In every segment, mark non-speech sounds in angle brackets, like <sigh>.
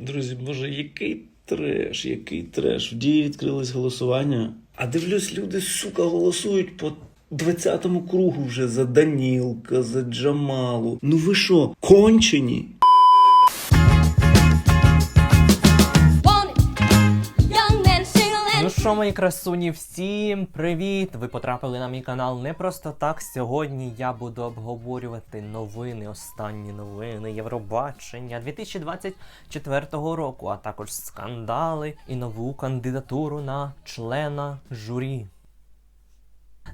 Друзі, боже, який треш, який треш. В дії відкрилось голосування. А дивлюсь, люди, сука, голосують по 20-му кругу вже за Данілка, за Джамалу. Ну ви що, кончені? Що, мої красуні, всім привіт! Ви потрапили на мій канал не просто так. Сьогодні я буду обговорювати новини, останні новини Євробачення 2024 року, а також скандали і нову кандидатуру на члена журі.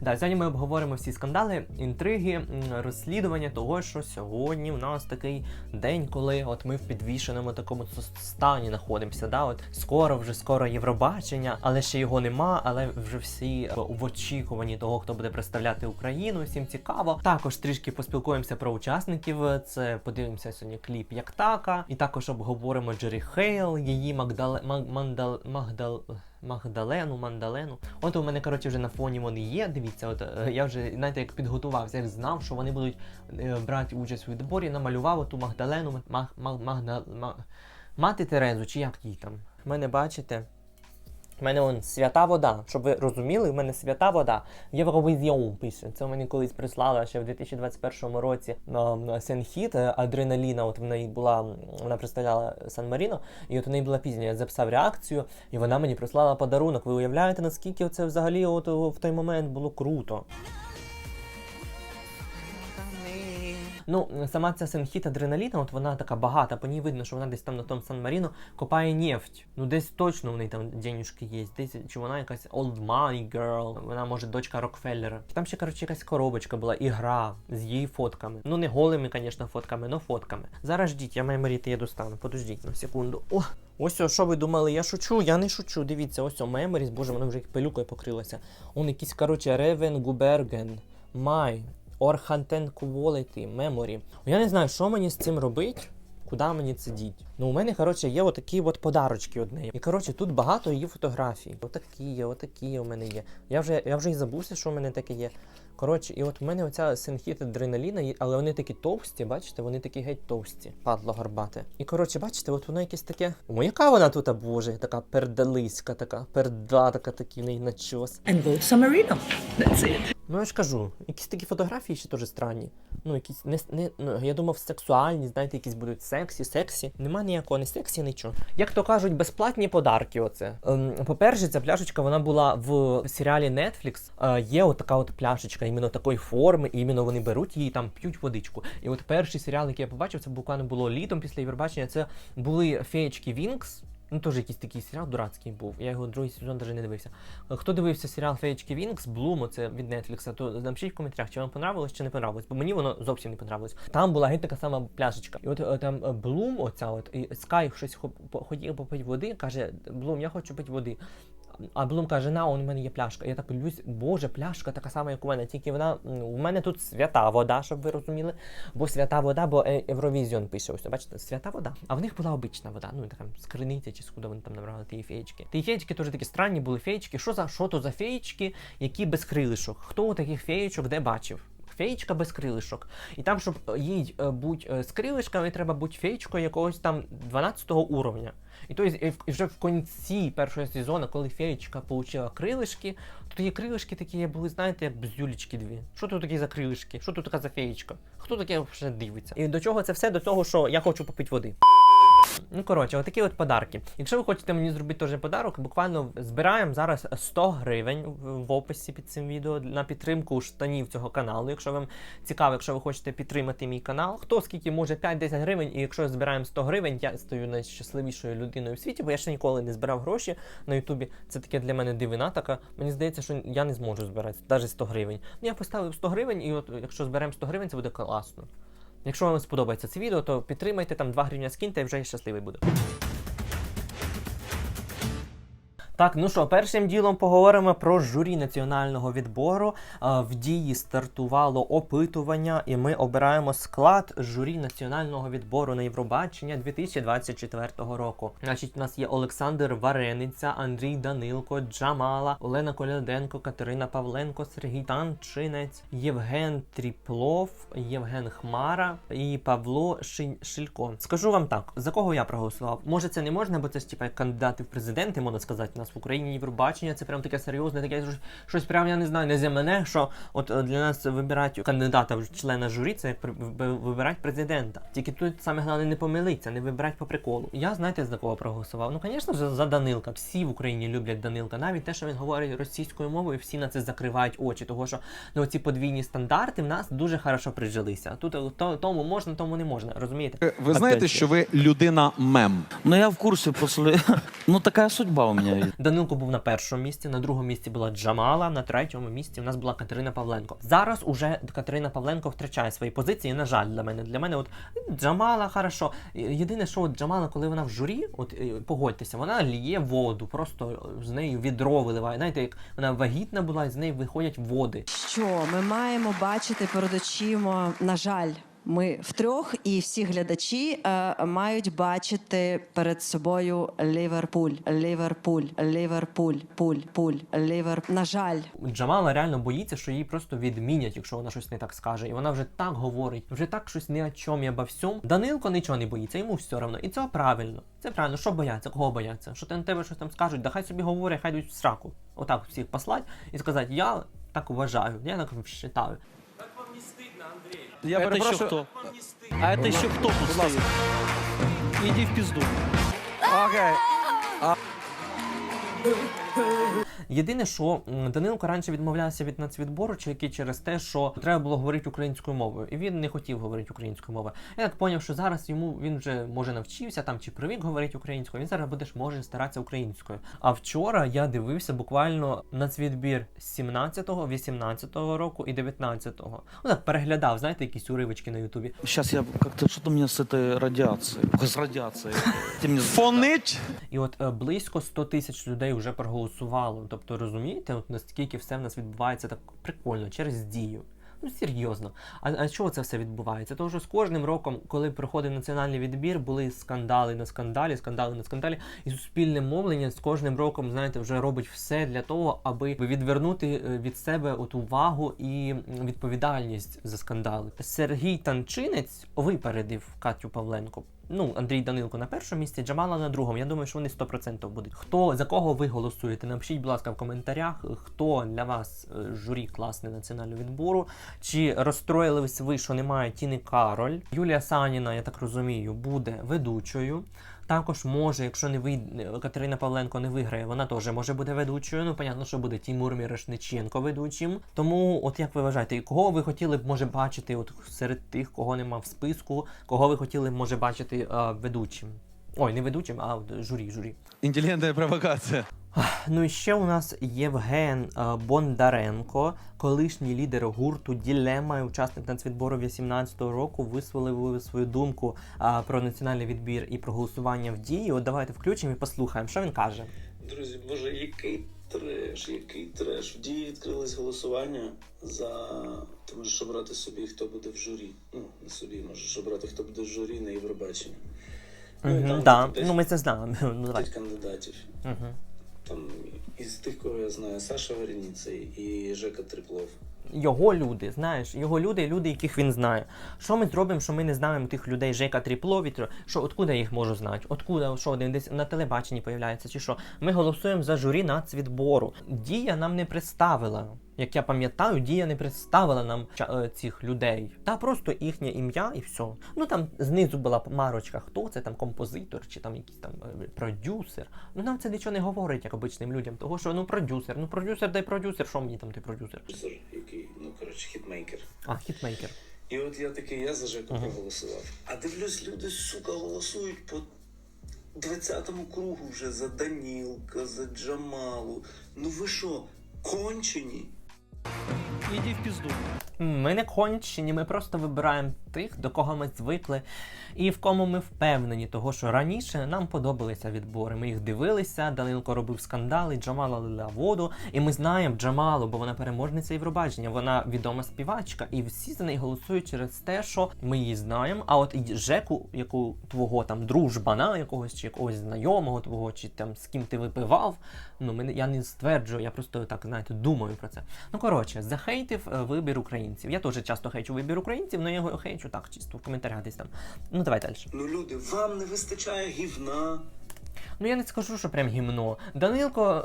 Да, сьогодні ми обговоримо всі скандали, інтриги, розслідування того, що сьогодні в нас такий день, коли от ми в підвішеному такому стані знаходимося. Да? От скоро, вже скоро Євробачення, але ще його нема, але вже всі е, в очікуванні того, хто буде представляти Україну. Всім цікаво. Також трішки поспілкуємося про учасників. Це подивимося сьогодні кліп як така, і також обговоримо Джері Хейл, її Магдале Маг- Магдал. Магдалену, Мандалену. От у мене, коротше, вже на фоні вони є. Дивіться, от е, я вже знаєте, як підготувався, як знав, що вони будуть е, брати участь у відборі, намалював оту Магдалену, маг, маг, Магда, маг, мати Терезу, чи як її там. Мене бачите. У мене он свята вода. Щоб ви розуміли, у мене свята вода. Євровізіон пише. Це мені колись прислала ще в 2021 році на Сенхіт Адреналіна. От в неї була, вона представляла Сан Маріно, і от у неї була пізня. Я записав реакцію, і вона мені прислала подарунок. Ви уявляєте, наскільки це взагалі от в той момент було круто. Ну, сама ця синхіт адреналіна, от вона така багата, по ній видно, що вона десь там на тому Сан Маріно копає нефть. Ну десь точно в неї там денюжки є. Десь чи вона якась old money girl, вона може дочка Рокфеллера. Там ще коротше якась коробочка була, ігра з її фотками. Ну не голими, звісно, фотками, але фотками. Зараз ждіть, я меморіти я достану. Подождіть на секунду. О! Ось що ви думали, я шучу, я не шучу. Дивіться, ось о меморіс, боже, воно вже пилюкою покрилося. Он якийсь, коротше, Ревен Губерген. Май. Orhanten Quality Memory. Я не знаю, що мені з цим робити. Куди мені це діть? Ну, у мене, коротше, є отакі от подарочки од неї. І коротше, тут багато її фотографій. Отакі є, отакі у мене є. Я вже, я вже і забувся, що у мене таке є. Коротше, і от у мене оця синхіт адреналіна, але вони такі товсті, бачите, вони такі геть товсті. Падло горбате. І коротше, бачите, от воно якесь таке. О, яка вона тут, а, боже, така пердалиська, така перда, така такий в неї начос. and Marino. That's it. Ну я ж кажу, якісь такі фотографії ще теж странні. Ну, якісь не, не ну, я думав, сексуальні, знаєте, якісь будуть сексі, сексі. Нема ніякого, не сексі, нічого. Як то кажуть, безплатні подарки. Оце. Ем, по-перше, ця пляшечка вона була в серіалі Netflix. Е, є от така от пляшечка, іменно такої форми, і іменно вони беруть її там п'ють водичку. І от перший серіал, який я побачив, це буквально було літом після Євробачення. Це були феєчки Вінкс. Ну, теж якийсь такий серіал дурацький був. Я його другий сезон навіть не дивився. Хто дивився серіал Феєчки Вінкс, Блум, це від Netflix, то напишіть в коментарях, чи вам понравилось, чи не понравилось, бо мені воно зовсім не понравилось. Там була геть така сама пляшечка. І от е, там е, Блум, оця от, і Скай щось хотів попити води, каже: Блум, я хочу пити води. А Блум каже, у мене є пляшка. Я так дивлюсь, боже, пляшка така сама, як у мене, тільки вона. У мене тут свята вода, щоб ви розуміли. Бо свята вода, бо е, Евровізіон пише. Ось, бачите, свята вода. А в них була обична вода. Ну, така з криниці чи скуда вони там набрали ті феєчки. Ті феєчки теж такі странні були феєчки. Що за що то за феєчки, які без крилишок? Хто таких феєчок де бачив? Феєчка без крилишок. І там, щоб е, їй е, бути е, з крилишками, треба бути феєчкою якогось там 12 уровня. І то і вже в кінці першого сезону, коли феєчка отримала крилишки, то ті крилишки такі були, знаєте, як бздюлечки дві. Що тут такі за крилишки? Що тут така за феєчка? Хто таке вже дивиться? І до чого це все? До того, що я хочу попити води. Ну, коротше, отакі от подарки. Якщо ви хочете мені зробити теж подарок, буквально збираємо зараз 100 гривень в описі під цим відео на підтримку штанів цього каналу. Якщо вам цікаво, якщо ви хочете підтримати мій канал, хто скільки може 5-10 гривень, і якщо збираємо 100 гривень, я стаю найщасливішою людиною в світі, бо я ще ніколи не збирав гроші на Ютубі. Це таке для мене дивина така. Мені здається, що я не зможу збирати навіть 100 гривень. Ну я поставив 100 гривень, і от якщо зберемо 100 гривень, це буде класно. Якщо вам сподобається це відео, то підтримайте там 2 гривня скиньте і вже я щасливий буду. Так, ну що, першим ділом поговоримо про журі національного відбору. В дії стартувало опитування, і ми обираємо склад журі національного відбору на Євробачення 2024 року. Значить, у нас є Олександр Варениця, Андрій Данилко, Джамала, Олена Коляденко, Катерина Павленко, Сергій Танчинець, Євген Тріплов, Євген Хмара і Павло Ши- Шилько. Скажу вам так, за кого я проголосував? Може, це не можна, бо це ж типа кандидати в президенти, можна сказати, у нас в Україні Євробачення, це прям таке серйозне, таке щось- щось прям я не знаю, не за мене, що от е, для нас вибирати кандидата в члена журі, це як при- вибирати президента. Тільки тут саме головне не помилитися, не вибирати по приколу. Я знаєте за кого проголосував? Ну, звісно ж, за Данилка. Всі в Україні люблять Данилка. Навіть те, що він говорить російською мовою, всі на це закривають очі, того що ну ці подвійні стандарти в нас дуже хорошо прижилися. Тут е, то, тому можна, тому не можна. Розумієте? Ви знаєте, що ви людина мем. Ну я в курсе после... <laughs> Ну такая судьба у меня. Данилко був на першому місці, на другому місці була Джамала, на третьому місці у нас була Катерина Павленко. Зараз уже Катерина Павленко втрачає свої позиції. На жаль, для мене. Для мене, от Джамала, хорошо. Єдине, що от Джамала, коли вона в журі, от е, погодьтеся, вона ліє воду, просто з нею відро виливає. Знаєте, як вона вагітна була, і з неї виходять води. Що ми маємо бачити перед очима, на жаль. Ми втрьох і всі глядачі е, мають бачити перед собою Ліверпуль, Ліверпуль, Ліверпуль, пуль, пуль, Лівер. На жаль, Джамала реально боїться, що її просто відмінять, якщо вона щось не так скаже. І вона вже так говорить, вже так щось не о чому і обо всьому. Данилко нічого не боїться, йому все одно. І це правильно. Це правильно. Що бояться? Кого бояться? Що ти на тебе щось там скажуть? Да хай собі говорять, хай йдуть в сраку. Отак всіх послать і сказати, я так вважаю, я так вважаю. Я это еще кто? А это еще кто тут стоит? Иди в пизду. Єдине, що Данилко раніше відмовлявся від нацвідбору, тільки через те, що треба було говорити українською мовою, і він не хотів говорити українською мовою. Я так поняв, що зараз йому він вже може навчився там чи привик говорити українською. Він зараз буде ж може старатися українською. А вчора я дивився буквально нацвідбір 17-го, 18-го року і 19-го. Ну так переглядав, знаєте, якісь уривочки на Ютубі. Сейчас я как-то что-то мне с этой радиацией. <laughs> С радиацией. Ты мне Фонить? І от е, близько 100 тисяч людей вже проголосувало. Тобто, розумієте, от наскільки все в нас відбувається так прикольно через дію. Ну серйозно. А, а чого це все відбувається? Тому що з кожним роком, коли проходив національний відбір, були скандали на скандалі, скандали на скандалі, і суспільне мовлення з кожним роком, знаєте, вже робить все для того, аби відвернути е, від себе от увагу і відповідальність за скандали. Сергій Танчинець випередив Катю Павленко. Ну, Андрій Данилко на першому місці, Джамала на другому. Я думаю, що вони 100% будуть. Хто за кого ви голосуєте? Напишіть, будь ласка, в коментарях, хто для вас е, журі класний національного відбору. Чи розстроїлись ви, що немає Тіни Кароль? Юлія Саніна, я так розумію, буде ведучою. Також може, якщо не вийде Катерина Павленко не виграє, вона теж може бути ведучою. Ну, понятно, що буде Тімур Мірошниченко ведучим. Тому, от як ви вважаєте, кого ви хотіли б може бачити, от серед тих, кого нема в списку, кого ви хотіли б може бачити а, ведучим? Ой, не ведучим, а журі, журі. Інтелігентна провокація. Ну і ще у нас Євген е, Бондаренко, колишній лідер гурту Ділема, і учасник нацвідбору 18-го року, висловив свою думку е, про національний відбір і про голосування в дії. От давайте включимо і послухаємо, що він каже. Друзі, боже, який треш, який треш. В дії відкрилось голосування за. Ти можеш обрати собі, хто буде в журі. Ну, не собі, можеш обрати, хто буде в журі на Євробаченні. Ну, і Мгм, там да. десь Ну ми це знаємо. <laughs> Ну давай. п'ять кандидатів. Угу. Там із тих, кого я знаю, Саша Вереніцей і Жека Триплов. Його люди, знаєш, його люди, люди, яких він знає. Що ми зробимо, що ми не знаємо тих людей Жека Тріплові, що откуда їх можу знати? Откуда що один десь на телебаченні появляється, чи що? Ми голосуємо за журі нацвідбору. Дія нам не представила. Як я пам'ятаю, дія не представила нам е, цих людей. Та просто їхнє ім'я і все. Ну там знизу була марочка, хто це там композитор чи там якийсь там е, продюсер. Ну нам це нічого не говорить, як обичним людям. Того що ну продюсер, ну продюсер дай продюсер, що мені там той продюсер? Продюсер, який, ну коротше, хітмейкер. А, хітмейкер. І от я такий, я за Жеку проголосував. А дивлюсь, люди, сука, голосують по 20-му кругу вже за Данілка, за Джамалу. Ну ви що, кончені? Иди в пізду. Ми не кончені, ми просто вибираємо тих, до кого ми звикли, і в кому ми впевнені, того що раніше нам подобалися відбори. Ми їх дивилися, Данилко робив скандали, Джамала лила воду. І ми знаємо Джамалу, бо вона переможниця Євробачення. Вона відома співачка, і всі за неї голосують через те, що ми її знаємо. А от і Жеку, яку твого там дружбана, якогось чи якогось знайомого твого, чи там з ким ти випивав. Ну мене я не стверджую, я просто так знаєте думаю про це. Ну коротше, захейтив е, вибір українців. Я теж часто хейчу вибір українців, але я його хейчу так, чисто в коментарях десь там. Ну давай далі. Ну, люди, вам не вистачає гівна. Ну я не скажу, що прям гімно. Данилко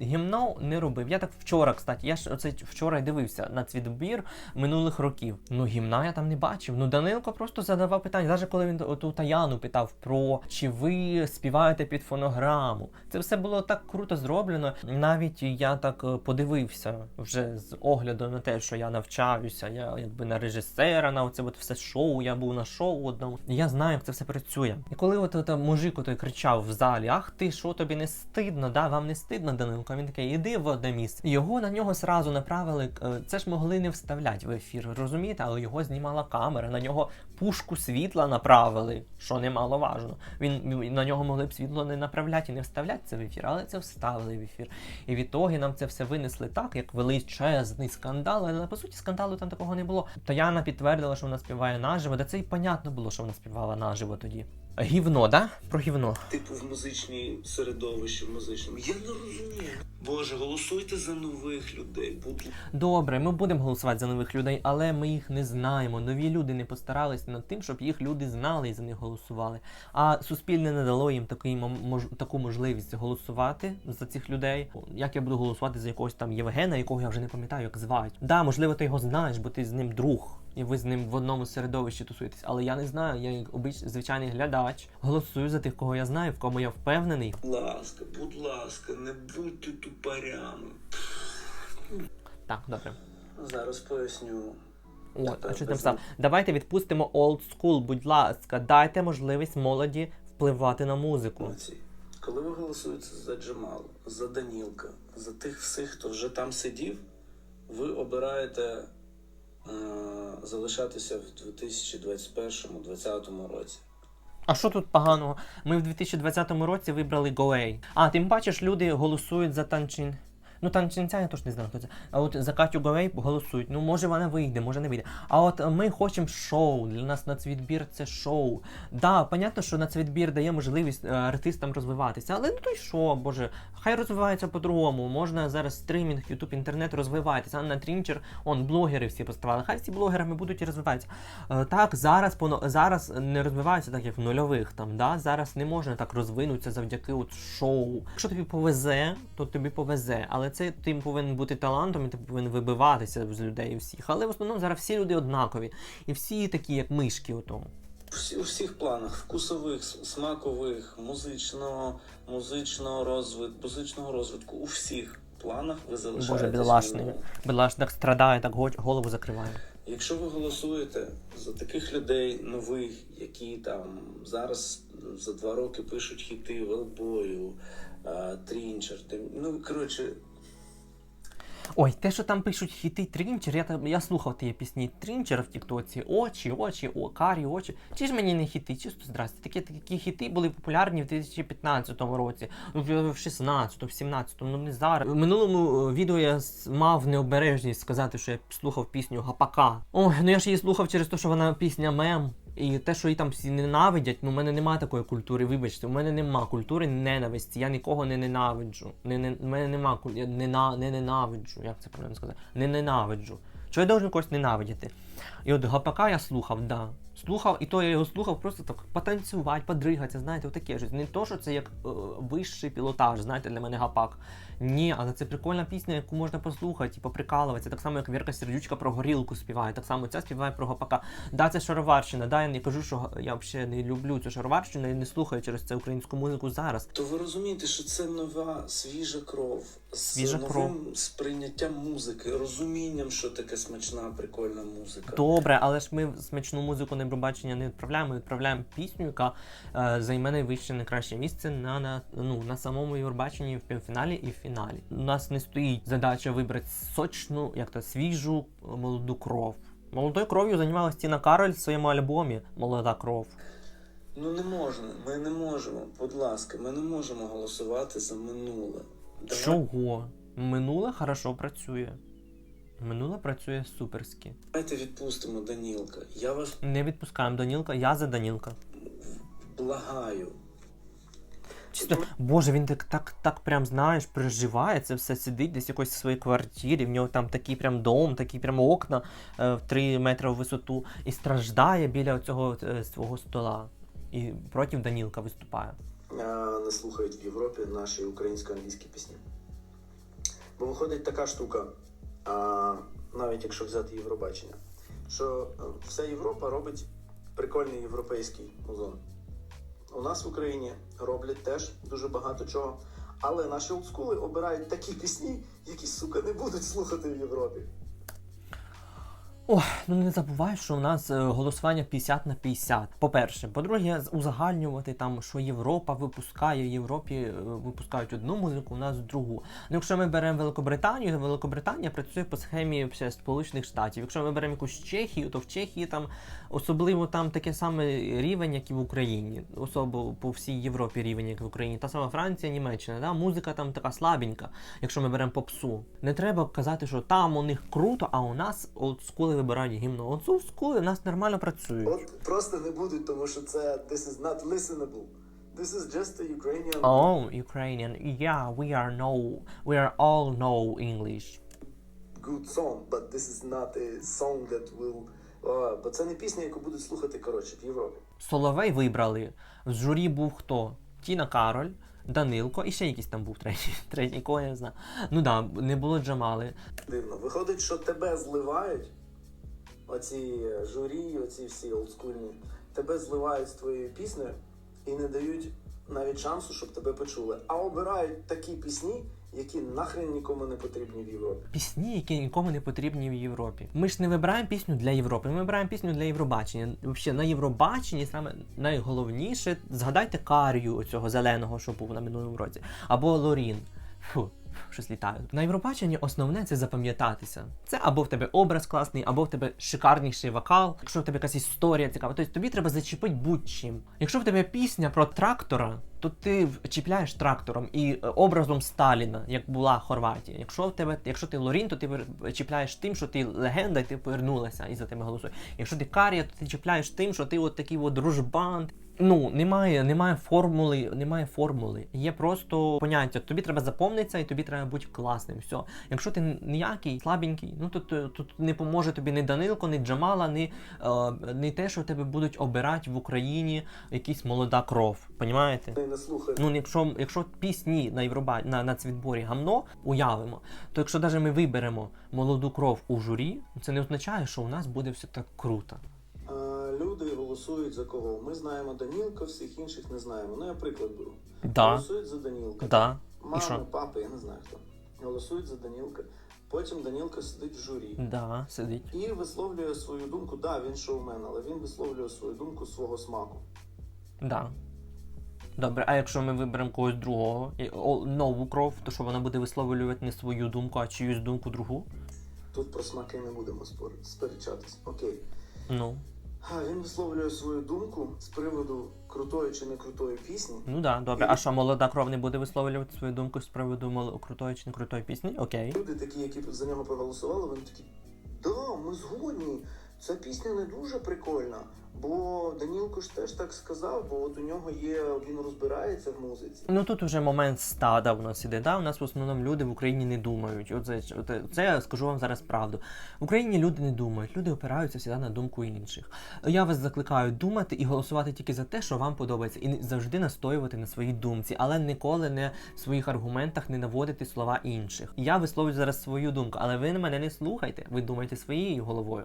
е, гімно не робив. Я так вчора, кстати, я ж оце вчора дивився на цвітбір минулих років. Ну гімна я там не бачив. Ну Данилко просто задавав питання. Навіть коли він оту Таяну питав про чи ви співаєте під фонограму. Це все було так круто зроблено. Навіть я так е, подивився вже з огляду на те, що я навчаюся. Я якби на режисера, на оце от все шоу. Я був на шоу одному. Я знаю, як це все працює. І коли от, от мужик той кричав в залі: Ах ти, що тобі не стидно? Да, вам не стидно, Данилко? Він такий, іди в одне місце. Його на нього сразу направили. е, Це ж могли не вставляти в ефір, розумієте? Але його знімала камера, на нього пушку світла направили, що немаловажно. Він він- на нього могли б світло не направляти і не вставляти це в ефір, але це вставили в ефір. І відтоді нам це все винесли так, як величезний скандал. Але по суті скандалу там такого не було. Таяна підтвердила, що вона співає наживо, да це й понятно було, що вона співала наживо тоді. Гівно, да? Про гівно. Типу в музичній середовищі, в музичному. Я не розумію. Боже, голосуйте за нових людей. Будь Добре, ми будемо голосувати за нових людей, але ми їх не знаємо. Нові люди не постаралися над тим, щоб їх люди знали і за них голосували. А суспільне не дало їм такий мож, таку можливість голосувати за цих людей. Як я буду голосувати за якогось там Євгена, якого я вже не пам'ятаю, як звати. Да, можливо, ти його знаєш, бо ти з ним друг. І ви з ним в одному середовищі тусуєтесь, але я не знаю. Я як обич... звичайний глядач голосую за тих, кого я знаю, в кому я впевнений. ласка, будь ласка, не будьте тупарями. Так, добре. Зараз поясню. От, а що ти написав? Давайте відпустимо old school, будь ласка, дайте можливість молоді впливати на музику. Коли ви голосуєте за Джамалу, за Данілка, за тих всіх, хто вже там сидів, ви обираєте залишатися в 2021-2020 році. А що тут поганого? Ми в 2020 році вибрали Гоей. А, тим бачиш, люди голосують за Танчин. Ну, танчинця я теж не знаю, хто це. А от за Катю Говей голосують. Ну, може вона вийде, може не вийде. А от ми хочемо шоу. Для нас нацвідбір це шоу. Да, понятно, що нацвідбір дає можливість е, артистам розвиватися. Але ну то й що, боже, хай розвиваються по-другому. Можна зараз стрімінг, ютуб, інтернет розвивається. А на трінчер, он блогери всі поставали. Хай всі блогерами будуть і розвиватися. Е, так, зараз зараз не розвиваються так, як в нульових там. Да? Зараз не можна так розвинутися завдяки от шоу. Якщо тобі повезе, то тобі повезе. Але це ти повинен бути талантом, і ти повинен вибиватися з людей всіх. Але в основному зараз всі люди однакові. І всі такі, як мишки, ото. Всі, у всіх планах вкусових, смакових, музичного, музичного розвитку, музичного розвитку, у всіх планах ви залишаєтесь. Боже, бідолашний. Бідолашний так страдає, так го- голову закриває. Якщо ви голосуєте за таких людей нових, які там зараз за два роки пишуть хіти Велбою, Трінчер, тим- ну коротше, Ой, те, що там пишуть хіти Трінчер, я, я слухав ті пісні Трінчера в Тіктоці. Очі, очі, о, карі, очі. Чи ж мені не хіти? Чисто здрасте. Такі, такі хіти були популярні в 2015 році, ну, в в 16, в 17, ну не зараз. В минулому е, відео я мав необережність сказати, що я слухав пісню Гапака. Ой, ну я ж її слухав через те, що вона пісня мем. І те, що її там всі ненавидять, ну в мене немає такої культури. Вибачте, у мене нема культури ненависті. Я нікого не ненавиджу. Не, не, у мене нема куль... я не, не ненавиджу. Як це правильно сказати? Не ненавиджу. Чого я должен когось ненавидіти? І от гапака я слухав, да. Слухав, і то я його слухав просто так потанцювати, подригатися, знаєте, отаке щось. Не то, що це як е, вищий пілотаж, знаєте, для мене гапак. Ні, але це прикольна пісня, яку можна послухати і поприкалуватися. Так само, як Вірка Сердючка про горілку співає, так само ця співає про гапака. Да, це шароварщина. Да, я не кажу, що я взагалі не люблю цю шароварщину і не слухаю через це українську музику зараз. то ви розумієте, що це нова свіжа кров з Свіжа новим кров. сприйняттям музики, розумінням, що таке смачна, прикольна музика. Добре, але ж ми смачну музику на Євробачення не відправляємо, ми відправляємо пісню, яка е, займе найвище найкраще місце на, на, ну, на самому Євробаченні в півфіналі і в фіналі. У нас не стоїть задача вибрати сочну, як то свіжу молоду кров. Молодою кров'ю займалась Тіна Кароль в своєму альбомі Молода кров. Ну не можна, ми не можемо, будь ласка, ми не можемо голосувати за минуле. Давай- Чого? Минуле хорошо працює. Минуле працює суперськи. Давайте відпустимо Данілка. Я вас Не відпускаємо Данілка, я за Данілка. благаю. Чисто, боже, він так, так, так прям, знаєш, переживає це все, сидить десь якось в своїй квартирі, в нього там такий прям дом, такі прям окна е, в 3 метри в висоту, і страждає біля цього е, свого стола. І проти Данілка виступає. не слухають в Європі наші українсько-англійські пісні. Бо виходить така штука, а, навіть якщо взяти Євробачення, що е, вся Європа робить прикольний європейський музон. У нас в Україні роблять теж дуже багато чого. Але наші олдскули обирають такі пісні, які, сука, не будуть слухати в Європі. Ох, ну не забувай, що у нас е, голосування 50 на 50. По-перше, по-друге, узагальнювати там, що Європа випускає, в Європі е, випускають одну музику, у нас другу. Ну, якщо ми беремо Великобританію, то Великобританія працює по схемі Сполучених Штатів. Якщо ми беремо якусь Чехію, то в Чехії там особливо там таке саме рівень, як і в Україні. Особо по всій Європі рівень, як в Україні. Та сама Франція, Німеччина. Да? Музика там така слабенька, якщо ми беремо попсу. Не треба казати, що там у них круто, а у нас олдскули вибирають гімно. Олдскули у нас нормально працюють. От просто не будуть, тому що це this is not listenable. This is just a Ukrainian Oh, Ukrainian. Yeah, we are no, we are all know English. good song, but this is not a song that will... Uh, бо це не пісня, яку будуть слухати, коротше, в Європі. Соловей вибрали. В журі був хто? Тіна Кароль, Данилко і ще якийсь там був третій. <laughs> Третій, кого я не знаю. Ну да, не було Джамали. Дивно. Виходить, що тебе зливають, оці е, журі, оці всі олдскульні, тебе зливають з твоєю піснею і не дають навіть шансу, щоб тебе почули. А обирають такі пісні, які нахрен нікому не потрібні в Європі. Пісні, які нікому не потрібні в Європі. Ми ж не вибираємо пісню для Європи, ми вибираємо пісню для Євробачення. Взагалі, на Євробаченні саме найголовніше згадайте Карію оцього зеленого, що був на минулому році, або Лорін. Фу. Щось літає. На Євробаченні основне це запам'ятатися. Це або в тебе образ класний, або в тебе шикарніший вокал, якщо в тебе якась історія цікава, тобто тобі треба зачепити будь-чим. Якщо в тебе пісня про трактора, то ти чіпляєш трактором і е, образом Сталіна, як була Хорватія. Якщо в тебе, якщо ти Лорін, то ти чіпляєш тим, що ти легенда, і ти повернулася і за тебе голосує. Якщо ти Карія, то ти чіпляєш тим, що ти от такий от дружбан. Ну, немає, немає формули, немає формули. Є просто поняття. Тобі треба заповнитися і тобі треба бути класним. Все. Якщо ти ніякий, слабенький, ну то тут не поможе тобі ні Данилко, ні Джамала, ні, е, ні те, що тебе будуть обирати в Україні якась молода кров. Понімаєте? Не слухають. Ну, якщо, якщо пісні на Євроба на нацвідборі гамно уявимо, то якщо навіть ми виберемо молоду кров у журі, це не означає, що у нас буде все так круто. Люди голосують за кого? Ми знаємо Данілка, всіх інших не знаємо. Ну, я приклад беру. Да. Голосують за Данілка. Да. Мами, папи, я не знаю хто. Голосують за Данілка. Потім Данілка сидить в журі. Да, сидить. І висловлює свою думку. Да, він шоумен, але він висловлює свою думку свого смаку. Да. Добре, а якщо ми виберемо когось другого, і- о, нову кров, то що вона буде висловлювати не свою думку, а чиюсь думку другу? Тут про смаки не будемо спор- сперечатись. Окей. Ну, він висловлює свою думку з приводу крутої чи не крутої пісні. ну да, добре. А що молода кров не буде висловлювати свою думку з приводу мол- крутої чи не крутої пісні? Окей. Люди такі, які за нього проголосували, вони такі. Да, ми згодні. Ця пісня не дуже прикольна. Бо Данілко ж теж так сказав, бо от у нього є, він розбирається в музиці. Ну тут вже момент стада у нас іде. Да? У нас в основному люди в Україні не думають. Оце, оце, це я скажу вам зараз правду. В Україні люди не думають, люди опираються завжди на думку інших. Я вас закликаю думати і голосувати тільки за те, що вам подобається, і завжди настоювати на своїй думці, але ніколи не в своїх аргументах не наводити слова інших. Я висловлюю зараз свою думку, але ви мене не слухайте. Ви думайте своєю головою.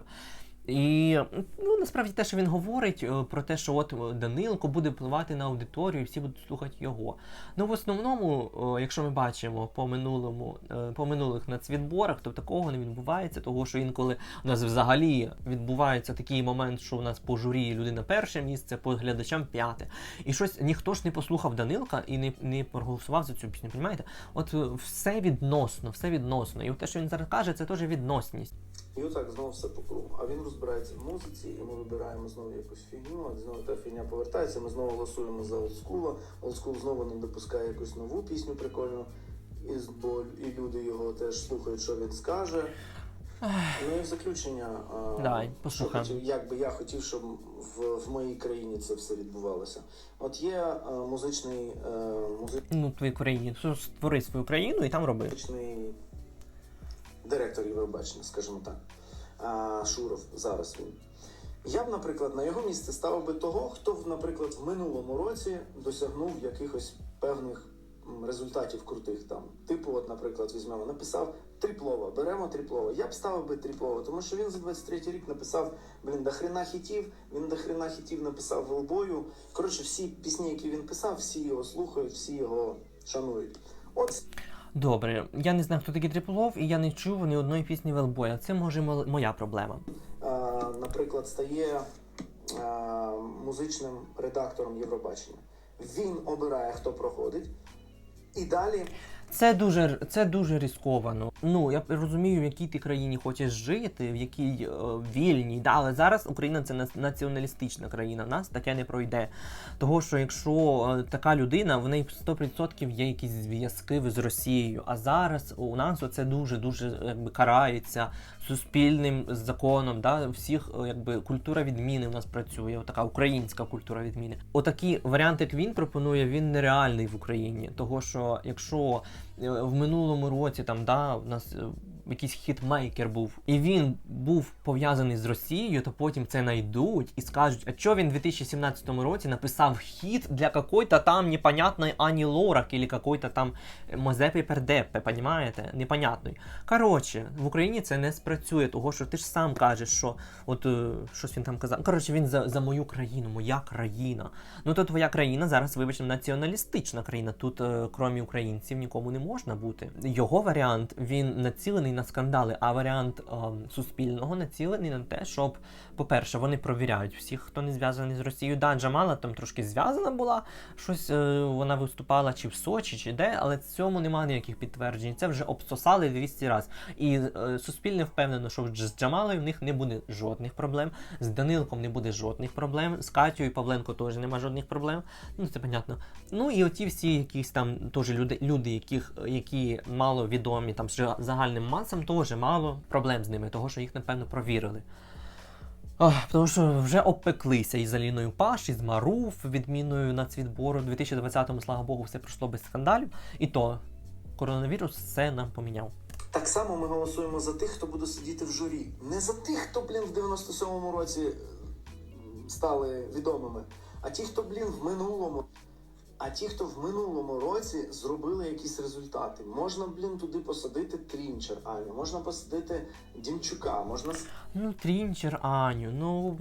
І ну насправді те, що він говорить е, про те, що от е, Данилко буде впливати на аудиторію, і всі будуть слухати його. Ну в основному, е, якщо ми бачимо по минулому, по минулих нацвідборах, то такого не відбувається, того що інколи у нас взагалі відбувається такий момент, що у нас по журі людина перше місце, по глядачам п'яте. І щось ніхто ж не послухав Данилка і не, не проголосував за цю пісню. Понімаєте? От все відносно, все відносно. І те, що він зараз каже, це теж відносність. І отак знову все по кругу. А він розбирається в музиці, і ми вибираємо знову якусь фігню, а знову та фігня повертається. Ми знову голосуємо за олдскула. Олдскул знову не допускає якусь нову пісню прикольну, і, бо і люди його теж слухають, що він скаже. Ну і в заключення, Давай, що хотів, як би я хотів, щоб в, в моїй країні це все відбувалося. От є е, музичний, е, музи- Ну, твою країну, створи свою країну і там роби. музичний директор Євробачення, скажімо так, Шуров зараз він. Я б, наприклад, на його місце ставив би того, хто, наприклад, в минулому році досягнув якихось певних результатів крутих там. Типу, от, наприклад, візьмемо, написав Тріплова, беремо Тріплова. Я б ставив би Тріплова, тому що він за 23 рік написав, блін, до хрена хітів, він до хрена хітів написав Велбою. Коротше, всі пісні, які він писав, всі його слухають, всі його шанують. От Добре, я не знаю, хто такий Триплов, і я не чув ні одної пісні Велбоя. Це може моя проблема. наприклад, стає е, музичним редактором Євробачення. Він обирає, хто проходить, і далі Це дуже це дуже ризиковано. Ну я розумію, в якій ти країні хочеш жити, в якій е, вільній. Да, але зараз Україна це націоналістична країна. В нас таке не пройде. Того, що якщо е, така людина, в неї 100% є якісь зв'язки з Росією. А зараз у нас оце дуже дуже якби карається суспільним законом. Да, всіх е, якби культура відміни в нас працює. Така українська культура відміни. Отакі варіанти, як він пропонує, він нереальний в Україні. Того, що якщо в минулому році там да, у нас е, якийсь хітмейкер був, і він був пов'язаний з Росією, то потім це найдуть і скажуть, а що він в 2017 році написав хіт для какой-то там непонятної Ані Лорак или какой-то там Мозепи Пердепе, понімаєте? Непонятної. Коротше, в Україні це не спрацює, того що ти ж сам кажеш, що от е, щось він там казав. Коротше, він за, за мою країну, моя країна. Ну то твоя країна зараз, вибачте, націоналістична країна. Тут, е, крім українців, нікому не можна бути. Його варіант він націлений на скандали, а варіант ем, суспільного націлений на те, щоб, по-перше, вони провіряють всіх, хто не зв'язаний з Росією. Да, Джамала там трошки зв'язана була, щось е, вона виступала чи в Сочі, чи де, але цьому немає ніяких підтверджень. Це вже обсосали 200 разів. І е, суспільне впевнено, що з Джамалою в них не буде жодних проблем, з Данилком не буде жодних проблем, з Катю і Павленко теж немає жодних проблем. Ну це понятно. Ну і оті всі якісь там теж люди, люди яких, які мало відомі там з загальним масам, теж мало проблем з ними, того що їх напевно провірили. Ох, тому що вже обпеклися із Аліною Паш, із Маруф, відміною нацвідбору. У 2020-му, слава Богу, все пройшло без скандалів. І то коронавірус все нам поміняв. так само ми голосуємо за тих, хто буде сидіти в журі. Не за тих, хто, блін, в 97-му році е, стали відомими, а ті, хто, блін, в минулому. А ті, хто в минулому році зробили якісь результати, можна, блін, туди посадити Трінчер, Аню, можна посадити Дімчука, можна Ну, Трінчер, Аню, ну.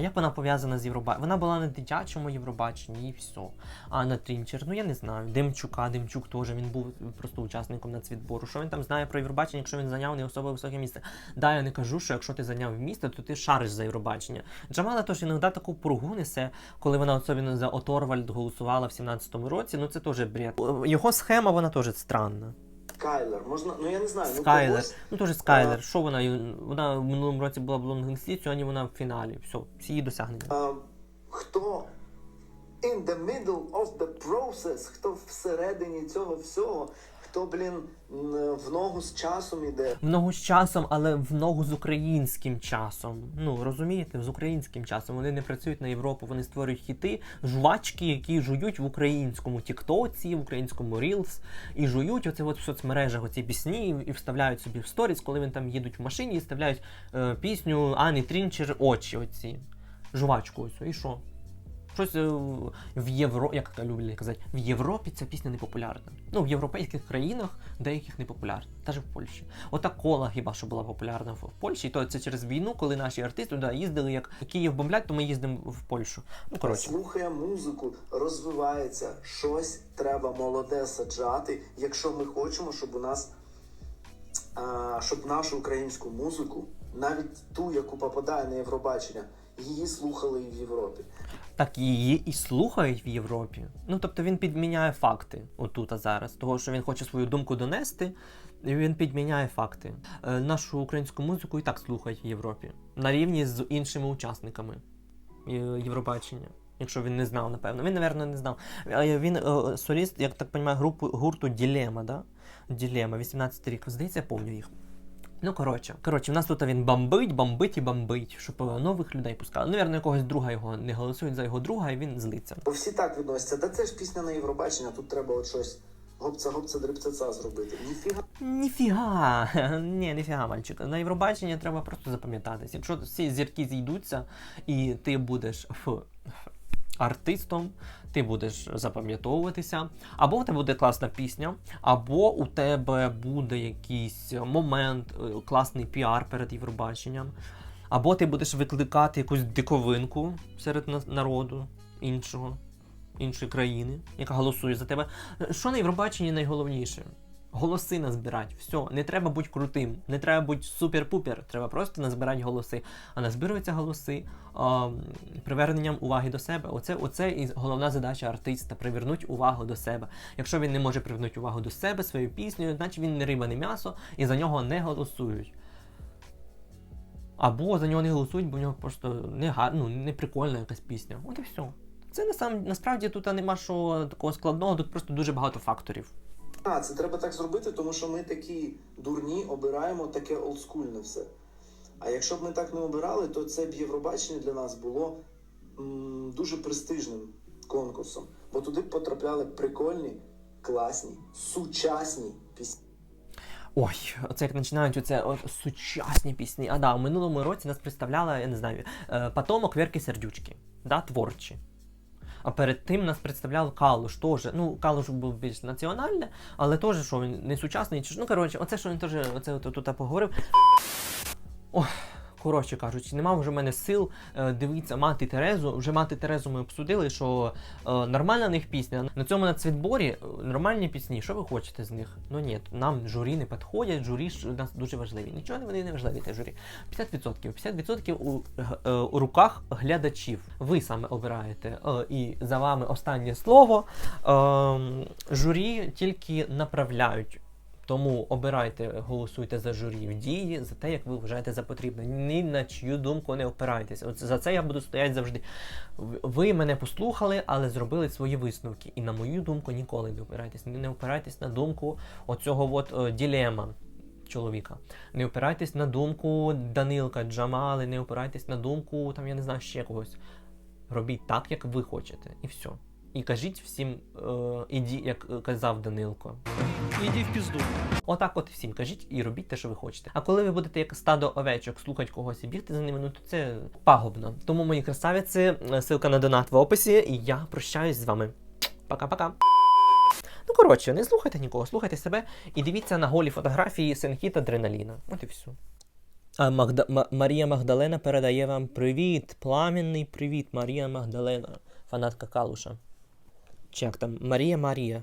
А як вона пов'язана з Євробаченням? Вона була на дитячому Євробаченні і все. А на Трінчер, ну я не знаю. Демчука, Демчук теж він був просто учасником нацвідбору. Що він там знає про Євробачення, якщо він зайняв не особо високе місце? Да, я не кажу, що якщо ти зайняв місце, то ти шариш за Євробачення. Джамала теж іноді таку пургу несе, коли вона особливо за Оторвальд голосувала в 17-му році. Ну це теж бред. Його схема, вона теж странна. Скайлер, можна, ну я не знаю, ну Скайлер. когось. Ну теж Скайлер. Що вона? Вона в минулому році була в лонгінсті, сьогодні вона в фіналі. Все, всі її досягнення. А, хто in the middle of the process, хто всередині цього всього, хто, блін, в ногу з часом іде. В ногу з часом, але в ногу з українським часом. Ну розумієте, з українським часом. Вони не працюють на Європу, вони створюють хіти, жвачки, які жують в українському Тіктоці, в українському Reels, і жують оце от в соцмережах оці пісні і, і вставляють собі в сторіс, коли вони там їдуть в машині і вставляють е, пісню Ані Трінчер очі. Оці жвачку. Оцю. І що? Щось е, в- Євро, як люблять казати, в Європі ця пісня не популярна. Ну, в європейських країнах деяких не популярна, навіть в Польщі. Ота кола хіба що була популярна в Польщі, і то це через війну, коли наші артисти туди їздили, як Київ бомблять, то ми їздимо в Польщу. Ну коротше. слухає музику, розвивається, щось треба молоде саджати, якщо ми хочемо, щоб у нас а, щоб нашу українську музику, навіть ту, яку попадає на Євробачення, її слухали і в Європі. Так її і слухають в Європі. Ну тобто він підміняє факти отут а зараз, того що він хоче свою думку донести. І він підміняє факти. Е, нашу українську музику і так слухають в Європі на рівні з іншими учасниками е, Євробачення. Якщо він не знав, напевно. Він, напевно, не знав. Е, Він е, соліст, як так розумію, групу гурту Ділема, да? Ділема, 18 рік. Здається, я пам'ятаю їх. Ну, коротше, коротше, в нас тут він бомбить, бомбить і бомбить, щоб е, нових людей пускали. Навірно, якогось друга його не голосують за його друга, і він злиться. Бо всі так відносяться, да це ж пісня на Євробачення, тут треба от щось гопца-гопца дрипцеца зробити. Ніфіга Ніфіга, <laughs> ні, ніфіга, мальчик. На Євробачення треба просто запам'ятатись. Якщо всі зірки зійдуться, і ти будеш ф, артистом, ти будеш запам'ятовуватися, або в тебе буде класна пісня, або у тебе буде якийсь момент, е, класний піар перед Євробаченням, або ти будеш викликати якусь диковинку серед народу іншого, іншої країни, яка голосує за тебе. Що на Євробаченні найголовніше? Голоси назбирати. Все, не треба бути крутим, не треба бути супер-пупер. Треба просто назбирати голоси. А назбируються голоси а, приверненням уваги до себе. Оце, оце і головна задача артиста привернути увагу до себе. Якщо він не може привернути увагу до себе своєю піснею, значить він не риба, не м'ясо, і за нього не голосують. Або за нього не голосують, бо в нього просто не гар... ну, не прикольна якась пісня. От і все. Це насправді тут нема що такого складного, тут просто дуже багато факторів. А, це треба так зробити, тому що ми такі дурні обираємо таке олдскульне все. А якщо б ми так не обирали, то це б Євробачення для нас було м, дуже престижним конкурсом. Бо туди б потрапляли прикольні, класні, сучасні пісні. Ой, оце як починають оце от, сучасні пісні. А да, у минулому році нас представляла, я не знаю, е, потомок Верки Сердючки, да, творчі. А перед тим нас представляв Калуш теж. Ну, Калуш був більш національне, але теж, що він не сучасний, ну коротше, оце, що він теж оце тут поговорив. Ох, коротше кажучи, нема вже в мене сил е, дивитися мати Терезу. Вже мати Терезу ми обсудили, що е, нормальна в них пісня. На цьому нацвідборі е, нормальні пісні. Що ви хочете з них? Ну ні, нам журі не підходять, журі у нас дуже важливі. Нічого вони не важливі, те журі. 50%. 50% у, у руках глядачів. Ви саме обираєте. І за вами останнє слово. Е, журі тільки направляють. Тому обирайте, голосуйте за журі в дії, за те, як ви вважаєте за потрібне. Ні на чию думку не опирайтеся. От за це я буду стояти завжди. Ви мене послухали, але зробили свої висновки. І на мою думку ніколи не опирайтесь. Не опирайтесь на думку оцього от е, ділема чоловіка. Не опирайтесь на думку Данилка, Джамали, не опирайтесь на думку, там, я не знаю, ще когось. Робіть так, як ви хочете, і все. І кажіть всім, е, іді, як е, казав Данилко. Іди в пізду. Отак от всім кажіть і робіть те, що ви хочете. А коли ви будете як стадо овечок слухати когось і бігти за ними, ну то це пагубно. Тому мої красавиці, ссылка на донат в описі, і я прощаюсь з вами. Пока-пока. Ну коротше, не слухайте нікого, слухайте себе і дивіться на голі фотографії Сенхіт Адреналіна. От і все. А Магда... Ма- Марія Магдалена передає вам привіт, пламенний привіт, Марія Магдалена, фанатка Калуша. Чи як там? Марія Марія.